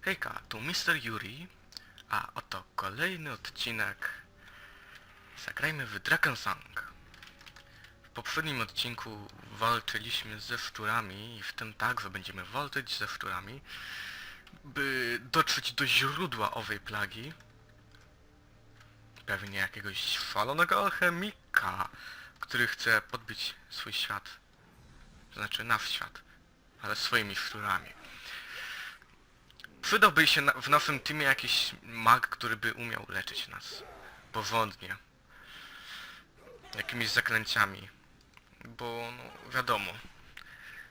Hejka, tu Mr. Yuri, a oto kolejny odcinek Zagrajmy w Dragon Song. W poprzednim odcinku walczyliśmy ze szczurami i w tym także będziemy walczyć ze szczurami, by dotrzeć do źródła owej plagi. Pewnie jakiegoś szalonego alchemika, który chce podbić swój świat. Znaczy nasz świat, ale swoimi szczurami. Przydałby się na, w naszym teamie jakiś mag, który by umiał leczyć nas porządnie. Jakimiś zaklęciami. Bo, no, wiadomo.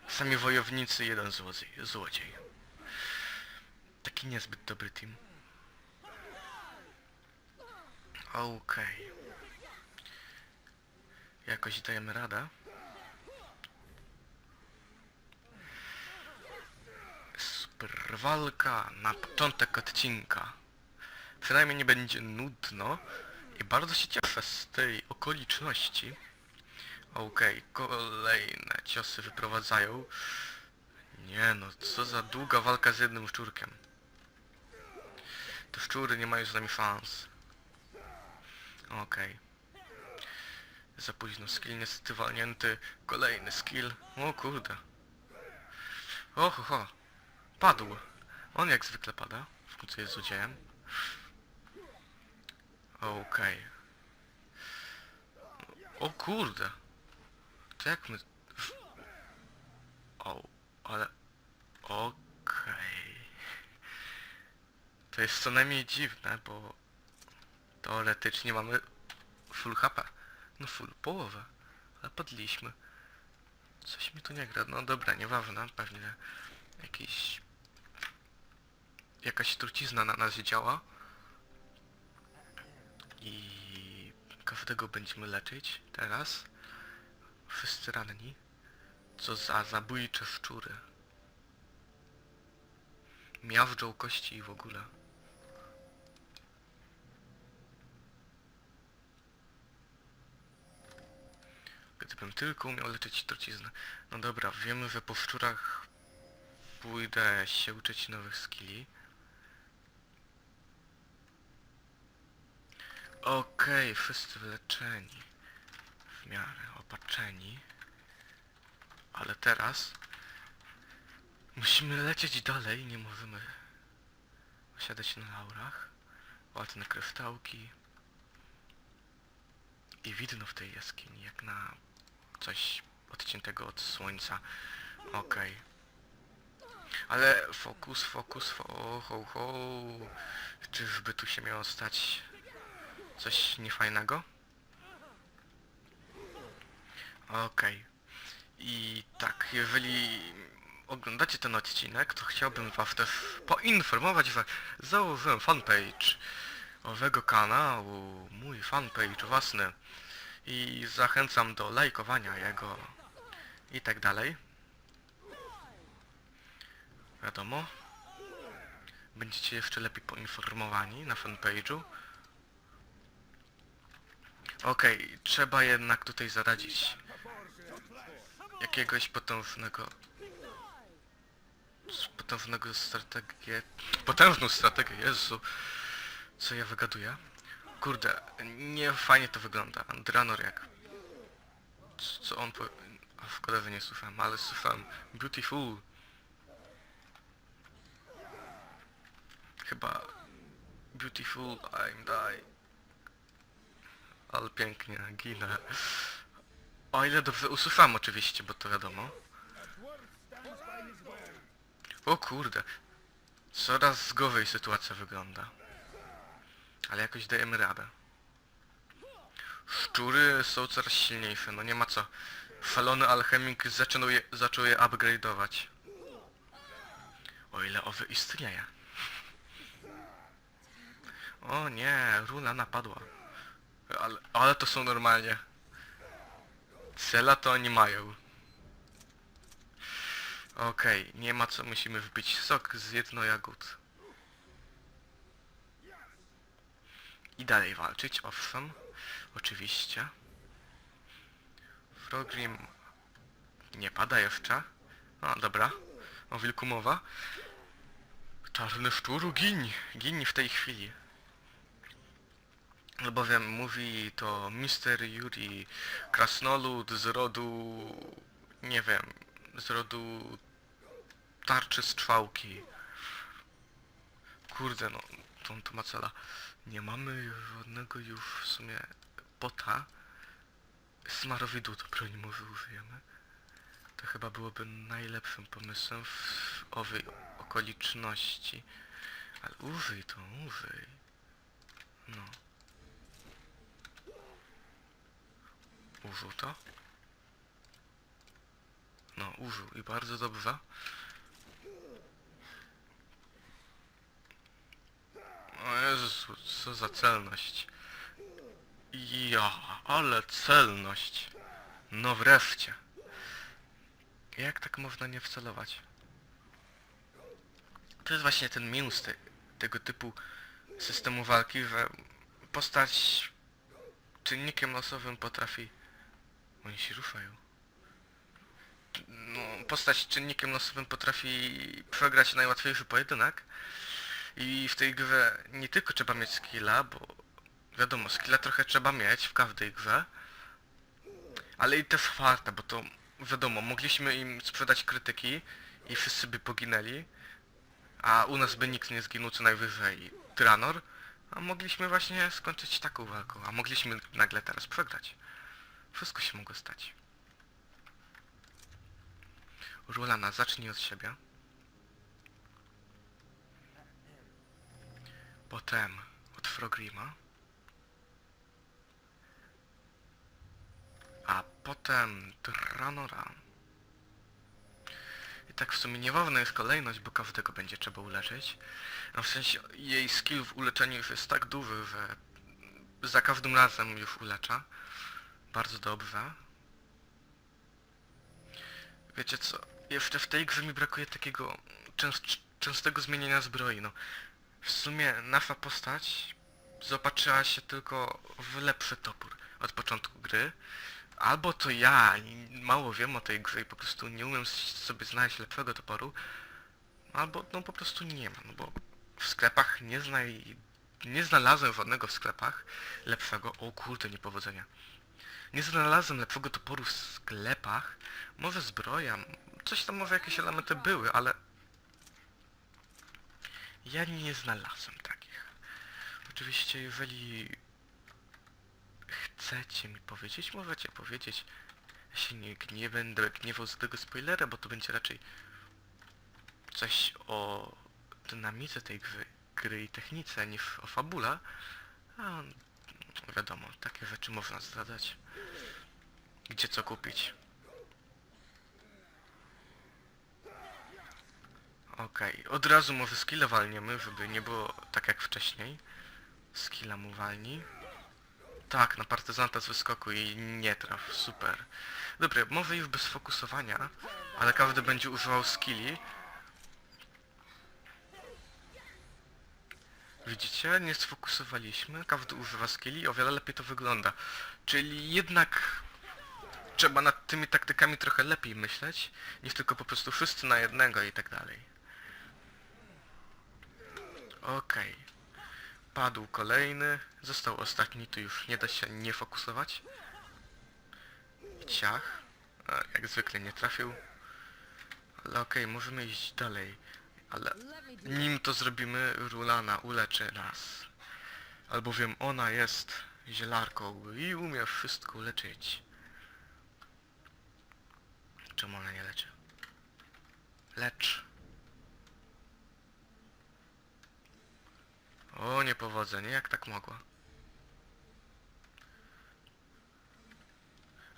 Sami wojownicy, jeden złodziej. złodziej. Taki niezbyt dobry team. Okej. Jakoś dajemy radę. Super walka na początek odcinka. Przynajmniej nie będzie nudno i bardzo się cieszę z tej okoliczności. Okej, kolejne ciosy wyprowadzają. Nie no, co za długa walka z jednym szczurkiem. Te szczury nie mają z nami szans. Okej. Za późno, skill niestety walnięty. Kolejny skill. O kurde. Oho, ho. Padł. On jak zwykle pada. W końcu jest złodziejem. Okej. O kurde. To jak my... O, ale... Okej. To jest co najmniej dziwne, bo... Teoretycznie mamy full HP. No full połowę. Ale padliśmy. Coś mi tu nie gra. No dobra, nieważne. Pewnie jakiś... Jakaś trucizna na nas działa. I każdego będziemy leczyć teraz. Wszyscy ranni. Co za zabójcze szczury. Miażdżą kości i w ogóle. Gdybym tylko umiał leczyć truciznę. No dobra, wiemy, że po szczurach pójdę się uczyć nowych skilli. Okej, wszyscy wyleczeni. W miarę opatrzeni. Ale teraz musimy lecieć dalej, nie możemy osiadać na laurach. Ładne kryształki. I widno w tej jaskini, jak na coś odciętego od słońca. Okej. Ale fokus, fokus, fo, ho, ho. Czyżby tu się miało stać coś niefajnego? Okej. I tak, jeżeli oglądacie ten odcinek, to chciałbym was też poinformować, że założyłem fanpage owego kanału, mój fanpage własny i zachęcam do lajkowania jego i tak dalej. Wiadomo. Będziecie jeszcze lepiej poinformowani na fanpage'u. Okej, trzeba jednak tutaj zaradzić jakiegoś potężnego potężnego strategię potężną strategię, Jezu co ja wygaduję? Kurde, nie fajnie to wygląda Andranor jak co on po... A szkoda, że nie słyszałem, ale słyszałem beautiful. Chyba beautiful I'm die ale pięknie, ginę o ile dobrze usłyszałem oczywiście, bo to wiadomo. O kurde. Coraz gorzej sytuacja wygląda. Ale jakoś dajemy radę. Szczury są coraz silniejsze, no nie ma co. Szalony alchemik zaczął je, zaczął je upgrade'ować. O ile owy istnieje. O nie, runa napadła. Ale, ale to są normalnie. Cela to oni mają. Okej, nie ma co, musimy wbić sok z jednojagód. I dalej walczyć, owszem. Oczywiście. Frogrim nie pada jeszcze. O, dobra. O wilku mowa. Czarny szczuru, giń! Giń w tej chwili. Albowiem mówi to Mister Yuri Krasnolud z rodu... nie wiem, z rodu tarczy strzałki. Kurde no, to, to ma cela. Nie mamy żadnego już w sumie bota. Smarowidu to broń może użyjemy. To chyba byłoby najlepszym pomysłem w owej okoliczności. Ale użyj to, użyj. No. Użył to? No, użył i bardzo dobrze. O Jezu, co za celność. Ja, ale celność. No wreszcie. Jak tak można nie wcelować? To jest właśnie ten minus te, tego typu systemu walki, że postać czynnikiem losowym potrafi... Oni się ruszają. No, postać czynnikiem losowym potrafi przegrać najłatwiejszy pojedynek. I w tej grze nie tylko trzeba mieć skilla, bo wiadomo, skilla trochę trzeba mieć w każdej grze, ale i też farta, bo to wiadomo, mogliśmy im sprzedać krytyki i wszyscy by poginęli, a u nas by nikt nie zginął co najwyżej Tranor, a mogliśmy właśnie skończyć taką walką, a mogliśmy nagle teraz przegrać. Wszystko się mogło stać. Rulana, zacznij od siebie. Potem od Frogrima. A potem Tranora. I tak w sumie nieważna jest kolejność, bo każdego będzie trzeba uleczyć. No w sensie jej skill w uleczeniu już jest tak duży, że za każdym razem już ulecza. Bardzo dobrze. Wiecie co, jeszcze w tej grze mi brakuje takiego częst częstego zmieniania zbroi, no. W sumie nasza postać zobaczyła się tylko w lepszy topór od początku gry. Albo to ja mało wiem o tej grze i po prostu nie umiem sobie znaleźć lepszego toporu, albo no po prostu nie ma, no bo w sklepach nie znaj... nie znalazłem żadnego w sklepach lepszego... O kurde, niepowodzenia. Nie znalazłem lepszego toporu w sklepach. Może zbroja, coś tam może jakieś elementy były, ale ja nie znalazłem takich. Oczywiście, jeżeli chcecie mi powiedzieć, możecie powiedzieć. Ja się nie, nie będę gniewał z tego spoilera, bo to będzie raczej coś o dynamice tej gry, gry i technice niż o fabule. A wiadomo, takie rzeczy można zdradzać. Gdzie co kupić. Okej, od razu może skilla walniemy, żeby nie było tak jak wcześniej. Skilla mu walni. Tak, na partyzanta z wyskoku i nie traf, super. Dobra, może już bez fokusowania, ale każdy będzie używał skilli. Widzicie, nie sfokusowaliśmy, każdy używa skilli i o wiele lepiej to wygląda. Czyli jednak trzeba nad tymi taktykami trochę lepiej myśleć, niż tylko po prostu wszyscy na jednego i tak dalej. Okej. Padł kolejny, został ostatni, tu już nie da się nie fokusować. Ciach. Jak zwykle nie trafił. Ale okej, możemy iść dalej. Ale nim to zrobimy, Rulana uleczy nas. Albowiem ona jest zielarką i umie wszystko leczyć. Czemu ona nie leczy? Lecz. O, niepowodzenie, jak tak mogła?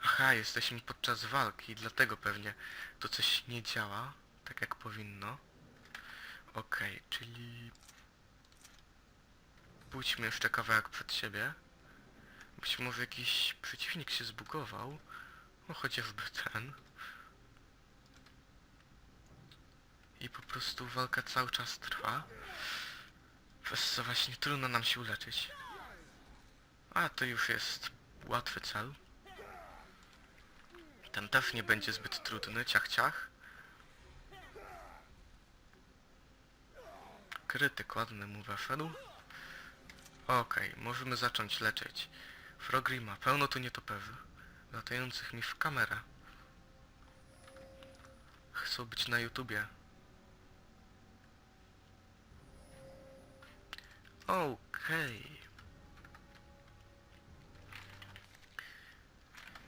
Aha, jesteśmy podczas walki, dlatego pewnie to coś nie działa, tak jak powinno. Okej, czyli... Pójdźmy jeszcze kawałek przed siebie. Być może jakiś przeciwnik się zbugował. No chociażby ten. I po prostu walka cały czas trwa. Przez co właśnie trudno nam się uleczyć. A to już jest łatwy cel. Ten też nie będzie zbyt trudny, ciach ciach. Krytyk ładny mu weszedł. Okej, możemy zacząć leczyć. Frogry ma pełno tu nietoperzy, latających mi w kamerę. Chcą być na YouTubie. Okej.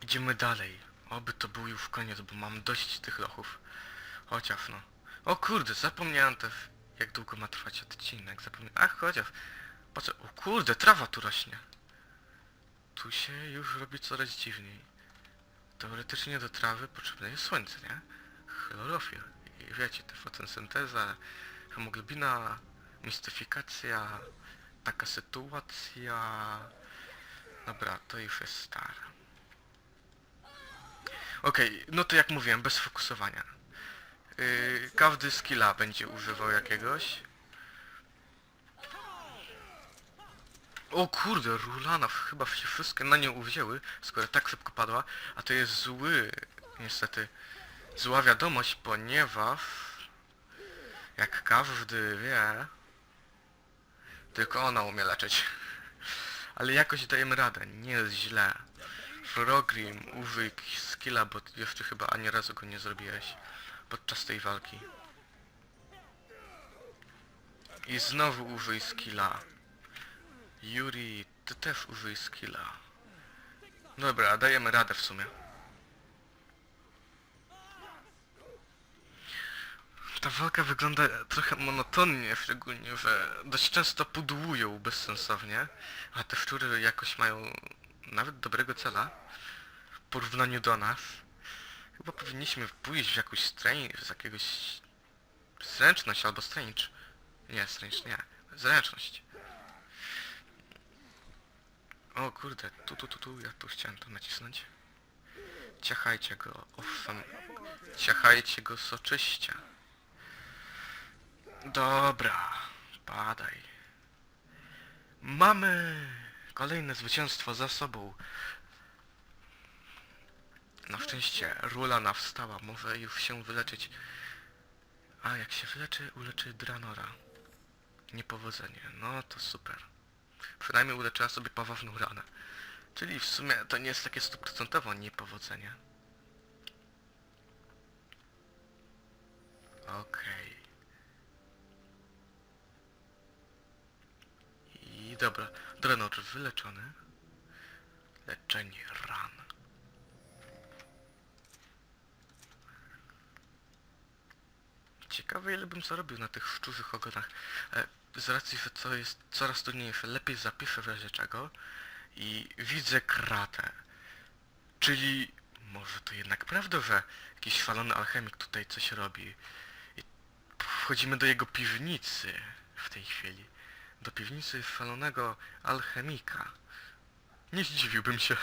Idziemy dalej. Oby to był już koniec, bo mam dość tych lochów. Chociaż no. O kurde, zapomniałem też jak długo ma trwać odcinek. Zapomniałem. Ach, chociaż. Patrz, o kurde, trawa tu rośnie. Tu się już robi coraz dziwniej. Teoretycznie do trawy potrzebne jest słońce, nie? Chlorofil. I wiecie, te fotosynteza, hemoglobina, mistyfikacja, taka sytuacja... Dobra, to już jest stare. Okej, no to jak mówiłem, bez fokusowania. Yy, każdy skilla będzie używał jakiegoś. O kurde, Rulana chyba się wszystkie na nią uwzięły, skoro tak szybko padła, a to jest zły, niestety, zła wiadomość, ponieważ jak każdy wie, tylko ona umie leczyć. Ale jakoś dajemy radę, nie jest źle. Frogrim, użyj skilla, bo jeszcze chyba ani razu go nie zrobiłeś podczas tej walki. I znowu użyj skilla. Yuri, ty też użyj skilla. Dobra, dajemy radę w sumie. Ta walka wygląda trochę monotonnie, szczególnie, że dość często pudłują bezsensownie, a te szczury jakoś mają nawet dobrego cela w porównaniu do nas. Chyba powinniśmy pójść w jakąś strange, z jakiegoś zręczność albo strange. Nie, strange, nie. Zręczność. O kurde, tu, tu, tu, tu, ja tu chciałem to nacisnąć. Ciachajcie go, owszem. Ciachajcie go soczyście. Dobra, padaj. Mamy kolejne zwycięstwo za sobą. Na szczęście Rulana wstała, może już się wyleczyć. A jak się wyleczy, uleczy Dranora. Niepowodzenie, no to super. Przynajmniej uleczyła sobie poważną ranę. Czyli w sumie to nie jest takie stuprocentowo niepowodzenie. Okej. I dobra, Dranor wyleczony. Leczenie ran. Ciekawe ile bym zarobił na tych szczurzych ogonach. E, z racji, że to jest coraz trudniejsze, lepiej zapiszę w razie czego. I widzę kratę. Czyli może to jednak prawda, że jakiś szalony alchemik tutaj coś robi. I wchodzimy do jego piwnicy w tej chwili. Do piwnicy szalonego alchemika. Nie zdziwiłbym się.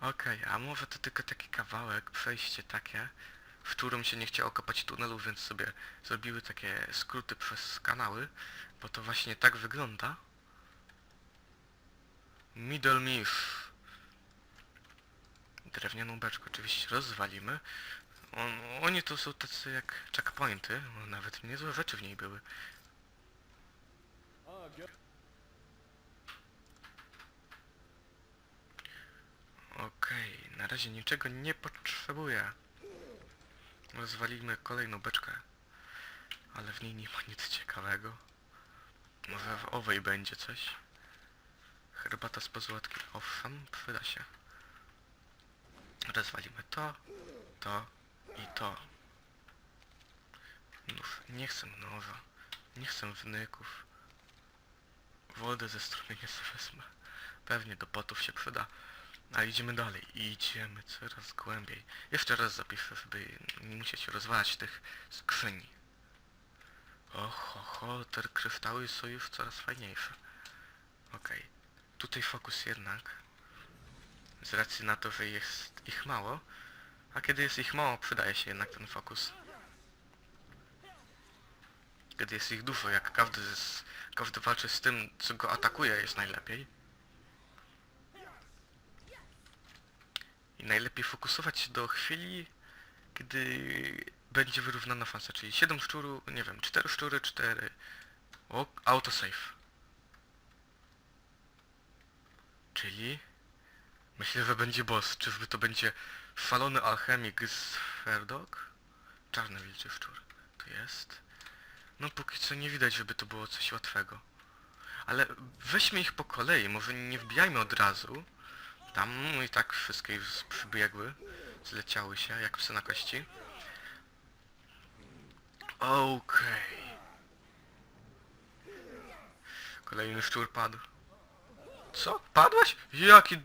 Okej, a może to tylko taki kawałek, przejście takie, którym się nie chciało kopać tunelu, więc sobie zrobiły takie skróty przez kanały, bo to właśnie tak wygląda. Middle Miff. Drewnianą beczkę oczywiście rozwalimy. On, oni to są tacy jak checkpointy, no, nawet niezłe rzeczy w niej były. Okej, na razie niczego nie potrzebuję. Rozwalimy kolejną beczkę. Ale w niej nie ma nic ciekawego. Może w owej będzie coś. Herbata z pozłotki. Owszem, przyda się. Rozwalimy to, to i to. Nóż. Nie chcę noża. Nie chcę wnyków. Wodę ze strumienia sobie wezmę. Pewnie do potów się przyda. A idziemy dalej. Idziemy coraz głębiej. Jeszcze raz zapiszę, żeby nie musieć rozwalać tych skrzyni. Oho, ho, te kryształy są już coraz fajniejsze. Okej. Tutaj fokus jednak. Z racji na to, że jest ich mało. A kiedy jest ich mało, przydaje się jednak ten fokus. Kiedy jest ich dużo, jak każdy, z, każdy walczy z tym, co go atakuje, jest najlepiej. I najlepiej fokusować się do chwili, kiedy będzie wyrównana fasa, czyli 7 szczuru, nie wiem, 4 szczury, 4... O, autosave. Czyli... Myślę, że będzie boss. Czyżby to będzie falony alchemik z Ferdok? Czarny wilczy szczur. Tu jest. No póki co nie widać, żeby to było coś łatwego. Ale weźmy ich po kolei, może nie wbijajmy od razu. Tam no i tak wszystkie już przybiegły. Zleciały się, jak psy na kości. Okej. Kolejny szczur padł. Co? Padłeś? Jaki...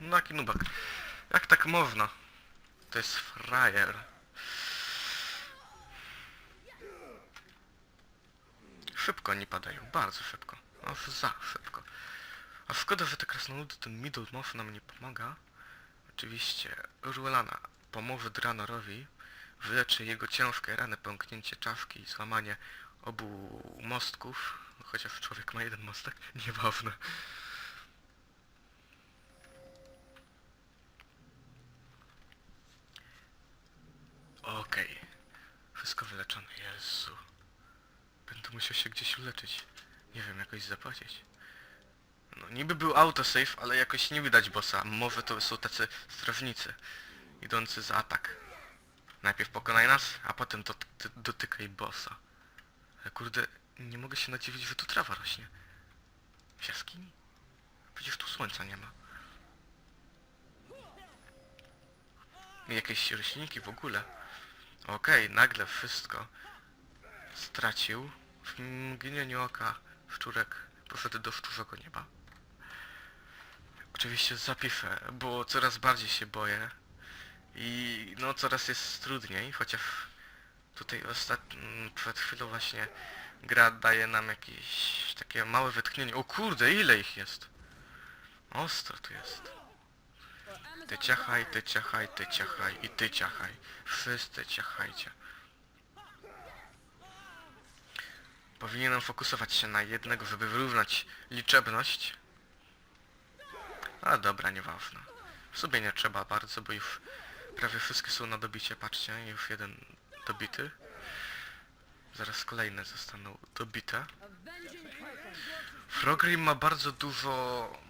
Jaki nubak. Jak tak można? To jest frajer. Szybko oni padają, bardzo szybko. Aż za szybko. A szkoda, że te krasnoludy, ten Middle Moth nam nie pomaga. Oczywiście Urulana pomoże Dranorowi, wyleczy jego ciężkie rany, pęknięcie czaszki i złamanie obu mostków. Chociaż człowiek ma jeden mostek, nieważne. Okej. Wszystko wyleczone. Jezu. Będę musiał się gdzieś uleczyć. Nie wiem, jakoś zapłacić. No niby był autosave, ale jakoś nie widać bossa. Może to są tacy strażnicy. Idący za atak. Najpierw pokonaj nas, a potem dot ty- dotykaj bossa. Ale kurde, nie mogę się nadziwić, że tu trawa rośnie. W jaskini? Przecież tu słońca nie ma. Jakieś roślinki w ogóle. Okej, nagle wszystko stracił. W mgnieniu oka szczurek poszedł do szczurzego nieba. Oczywiście zapiszę, bo coraz bardziej się boję. I no coraz jest trudniej, chociaż tutaj ostatnio, przed chwilą właśnie gra daje nam jakieś takie małe wytchnienie. O kurde, ile ich jest! Ostro tu jest. Ty ciachaj, ty ciachaj, ty ciachaj i ty ciachaj. Wszyscy ciachajcie. Powinienem fokusować się na jednego, żeby wyrównać liczebność. A dobra, nieważne. W sobie nie trzeba bardzo, bo już prawie wszystkie są na dobicie, patrzcie, już jeden dobity. Zaraz kolejne zostaną dobite. Frogrim ma bardzo dużo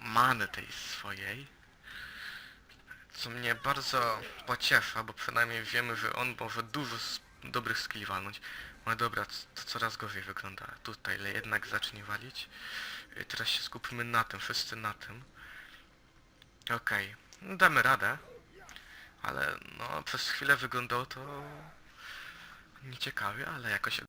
many tej swojej. Co mnie bardzo pociesza, bo przynajmniej wiemy, że on może dużo dobrych skilli walnąć. No dobra, to coraz gorzej wygląda. Tutaj ale jednak zacznie walić. Y, Teraz się skupmy na tym, wszyscy na tym. Okej, no damy radę. Ale no przez chwilę wyglądało to nieciekawie, ale jakoś